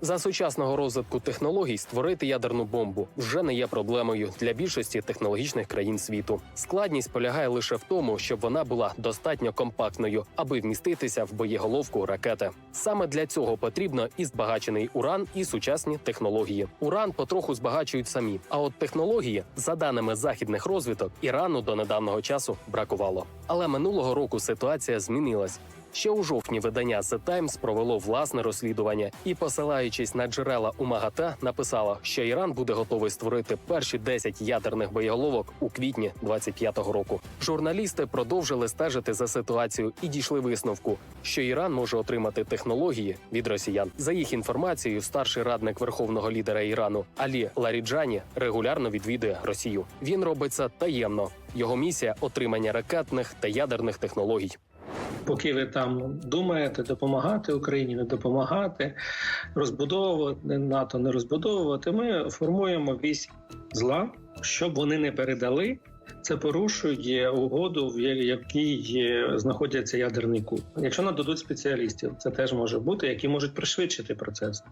За сучасного розвитку технологій створити ядерну бомбу вже не є проблемою для більшості технологічних країн світу. Складність полягає лише в тому, щоб вона була достатньо компактною, аби вміститися в боєголовку ракети. Саме для цього потрібно і збагачений уран, і сучасні технології. Уран потроху збагачують самі. А от технології, за даними західних розвиток, Ірану до недавнього часу бракувало. Але минулого року ситуація змінилась. Ще у жовтні видання The Times провело власне розслідування і, посилаючись на джерела у МАГАТА, написало, що Іран буде готовий створити перші 10 ядерних боєголовок у квітні 25-го року. Журналісти продовжили стежити за ситуацією і дійшли висновку, що Іран може отримати технології від росіян. За їх інформацією, старший радник верховного лідера Ірану Алі Ларіджані регулярно відвідує Росію. Він робить це таємно. Його місія отримання ракетних та ядерних технологій. Поки ви там думаєте допомагати Україні, не допомагати, розбудовувати НАТО, не розбудовувати, ми формуємо вісь зла, щоб вони не передали. Це порушує угоду, в якій знаходяться ядерний куб. Якщо нададуть спеціалістів, це теж може бути, які можуть пришвидшити процес.